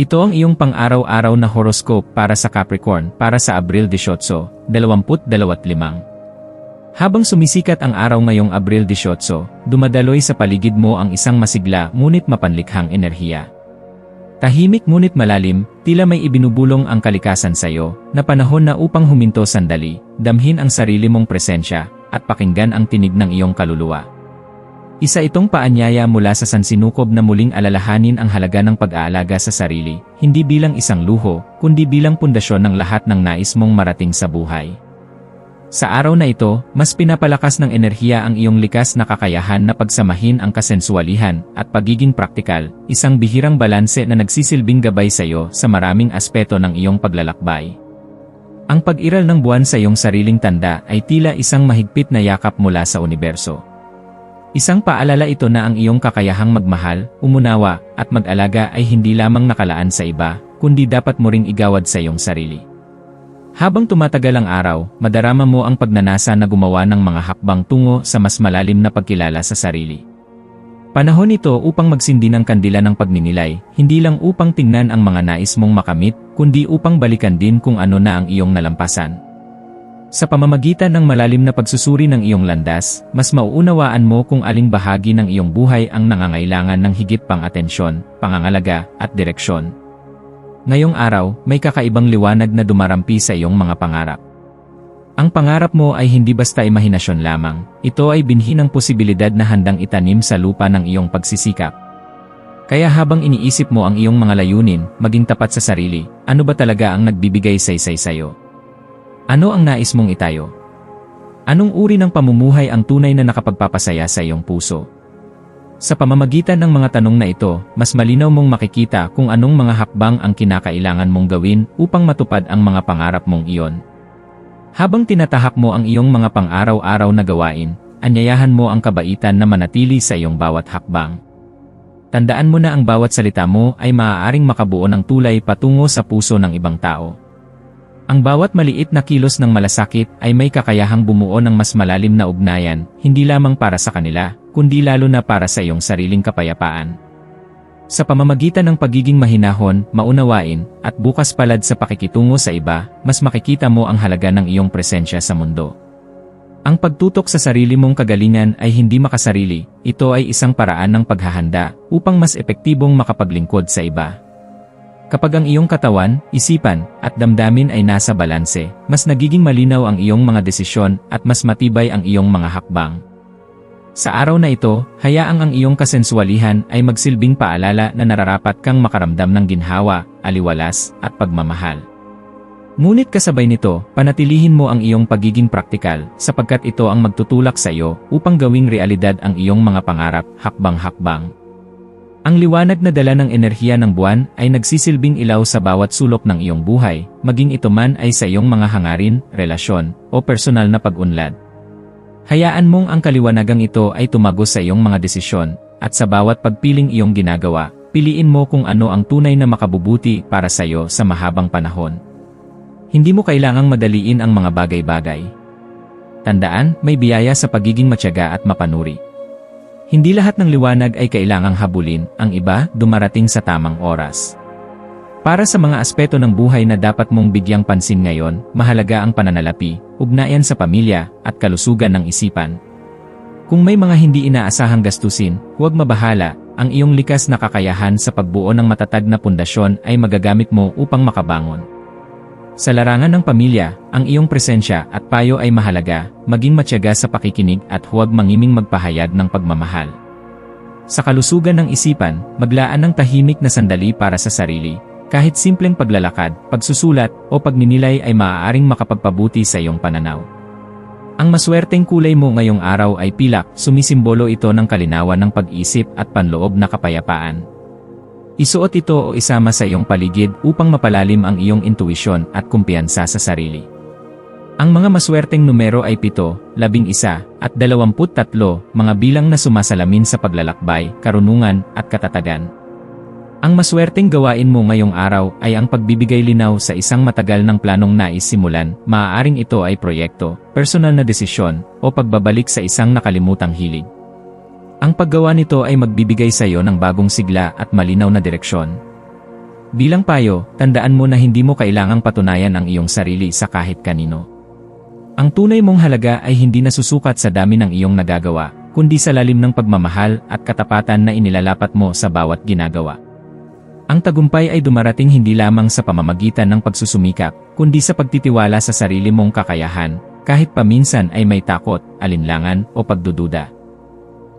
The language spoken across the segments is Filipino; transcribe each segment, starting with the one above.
Ito ang iyong pang-araw-araw na horoscope para sa Capricorn para sa Abril 18, 2025. Habang sumisikat ang araw ngayong Abril 18, dumadaloy sa paligid mo ang isang masigla ngunit mapanlikhang enerhiya. Tahimik ngunit malalim, tila may ibinubulong ang kalikasan sa iyo, na panahon na upang huminto sandali, damhin ang sarili mong presensya, at pakinggan ang tinig ng iyong kaluluwa. Isa itong paanyaya mula sa sansinukob na muling alalahanin ang halaga ng pag-aalaga sa sarili, hindi bilang isang luho, kundi bilang pundasyon ng lahat ng nais mong marating sa buhay. Sa araw na ito, mas pinapalakas ng enerhiya ang iyong likas na kakayahan na pagsamahin ang kasensualihan at pagiging praktikal, isang bihirang balanse na nagsisilbing gabay sa iyo sa maraming aspeto ng iyong paglalakbay. Ang pag-iral ng buwan sa iyong sariling tanda ay tila isang mahigpit na yakap mula sa universo. Isang paalala ito na ang iyong kakayahang magmahal, umunawa, at mag-alaga ay hindi lamang nakalaan sa iba, kundi dapat mo ring igawad sa iyong sarili. Habang tumatagal ang araw, madarama mo ang pagnanasa na gumawa ng mga hakbang tungo sa mas malalim na pagkilala sa sarili. Panahon ito upang magsindi ng kandila ng pagninilay, hindi lang upang tingnan ang mga nais mong makamit, kundi upang balikan din kung ano na ang iyong nalampasan. Sa pamamagitan ng malalim na pagsusuri ng iyong landas, mas mauunawaan mo kung aling bahagi ng iyong buhay ang nangangailangan ng higit pang atensyon, pangangalaga, at direksyon. Ngayong araw, may kakaibang liwanag na dumarampi sa iyong mga pangarap. Ang pangarap mo ay hindi basta imahinasyon lamang, ito ay binhi ng posibilidad na handang itanim sa lupa ng iyong pagsisikap. Kaya habang iniisip mo ang iyong mga layunin, maging tapat sa sarili, ano ba talaga ang nagbibigay saysay sa'yo? Ano ang nais mong itayo? Anong uri ng pamumuhay ang tunay na nakapagpapasaya sa iyong puso? Sa pamamagitan ng mga tanong na ito, mas malinaw mong makikita kung anong mga hakbang ang kinakailangan mong gawin upang matupad ang mga pangarap mong iyon. Habang tinatahak mo ang iyong mga pang-araw-araw na gawain, anyayahan mo ang kabaitan na manatili sa iyong bawat hakbang. Tandaan mo na ang bawat salita mo ay maaaring makabuo ng tulay patungo sa puso ng ibang tao. Ang bawat maliit na kilos ng malasakit ay may kakayahang bumuo ng mas malalim na ugnayan, hindi lamang para sa kanila, kundi lalo na para sa iyong sariling kapayapaan. Sa pamamagitan ng pagiging mahinahon, maunawain, at bukas palad sa pakikitungo sa iba, mas makikita mo ang halaga ng iyong presensya sa mundo. Ang pagtutok sa sarili mong kagalingan ay hindi makasarili, ito ay isang paraan ng paghahanda upang mas epektibong makapaglingkod sa iba. Kapag ang iyong katawan, isipan, at damdamin ay nasa balanse, mas nagiging malinaw ang iyong mga desisyon at mas matibay ang iyong mga hakbang. Sa araw na ito, hayaang ang iyong kasensualihan ay magsilbing paalala na nararapat kang makaramdam ng ginhawa, aliwalas, at pagmamahal. Ngunit kasabay nito, panatilihin mo ang iyong pagiging praktikal sapagkat ito ang magtutulak sa iyo upang gawing realidad ang iyong mga pangarap, hakbang-hakbang. Ang liwanag na dala ng enerhiya ng buwan ay nagsisilbing ilaw sa bawat sulok ng iyong buhay, maging ito man ay sa iyong mga hangarin, relasyon, o personal na pag-unlad. Hayaan mong ang kaliwanagang ito ay tumagos sa iyong mga desisyon, at sa bawat pagpiling iyong ginagawa, piliin mo kung ano ang tunay na makabubuti para sa iyo sa mahabang panahon. Hindi mo kailangang madaliin ang mga bagay-bagay. Tandaan, may biyaya sa pagiging matyaga at mapanuri. Hindi lahat ng liwanag ay kailangang habulin, ang iba dumarating sa tamang oras. Para sa mga aspeto ng buhay na dapat mong bigyang pansin ngayon, mahalaga ang pananalapi, ugnayan sa pamilya, at kalusugan ng isipan. Kung may mga hindi inaasahang gastusin, huwag mabahala, ang iyong likas na kakayahan sa pagbuo ng matatag na pundasyon ay magagamit mo upang makabangon. Sa larangan ng pamilya, ang iyong presensya at payo ay mahalaga, maging matyaga sa pakikinig at huwag mangiming magpahayag ng pagmamahal. Sa kalusugan ng isipan, maglaan ng tahimik na sandali para sa sarili. Kahit simpleng paglalakad, pagsusulat, o pagninilay ay maaaring makapagpabuti sa iyong pananaw. Ang maswerteng kulay mo ngayong araw ay pilak, sumisimbolo ito ng kalinawan ng pag-isip at panloob na kapayapaan. Isuot ito o isama sa iyong paligid upang mapalalim ang iyong intuisyon at kumpiyansa sa sarili. Ang mga maswerteng numero ay 7, 11, at 23, mga bilang na sumasalamin sa paglalakbay, karunungan, at katatagan. Ang maswerteng gawain mo ngayong araw ay ang pagbibigay linaw sa isang matagal ng planong nais simulan, maaaring ito ay proyekto, personal na desisyon, o pagbabalik sa isang nakalimutang hilig. Ang paggawa nito ay magbibigay sa iyo ng bagong sigla at malinaw na direksyon. Bilang payo, tandaan mo na hindi mo kailangang patunayan ang iyong sarili sa kahit kanino. Ang tunay mong halaga ay hindi nasusukat sa dami ng iyong nagagawa, kundi sa lalim ng pagmamahal at katapatan na inilalapat mo sa bawat ginagawa. Ang tagumpay ay dumarating hindi lamang sa pamamagitan ng pagsusumikap, kundi sa pagtitiwala sa sarili mong kakayahan, kahit paminsan ay may takot, alinlangan, o pagdududa.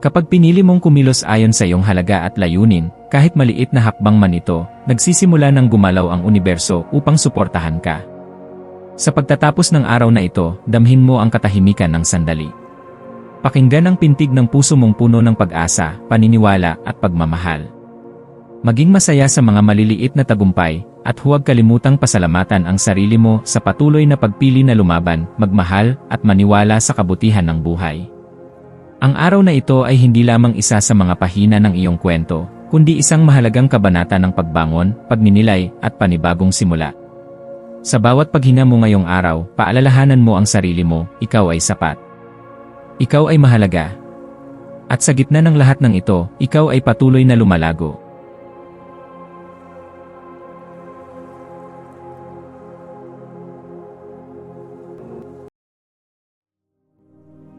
Kapag pinili mong kumilos ayon sa iyong halaga at layunin, kahit maliit na hakbang man ito, nagsisimula ng gumalaw ang universo upang suportahan ka. Sa pagtatapos ng araw na ito, damhin mo ang katahimikan ng sandali. Pakinggan ang pintig ng puso mong puno ng pag-asa, paniniwala, at pagmamahal. Maging masaya sa mga maliliit na tagumpay, at huwag kalimutang pasalamatan ang sarili mo sa patuloy na pagpili na lumaban, magmahal, at maniwala sa kabutihan ng buhay. Ang araw na ito ay hindi lamang isa sa mga pahina ng iyong kwento, kundi isang mahalagang kabanata ng pagbangon, pagninilay, at panibagong simula. Sa bawat paghina mo ngayong araw, paalalahanan mo ang sarili mo, ikaw ay sapat. Ikaw ay mahalaga. At sa gitna ng lahat ng ito, ikaw ay patuloy na lumalago.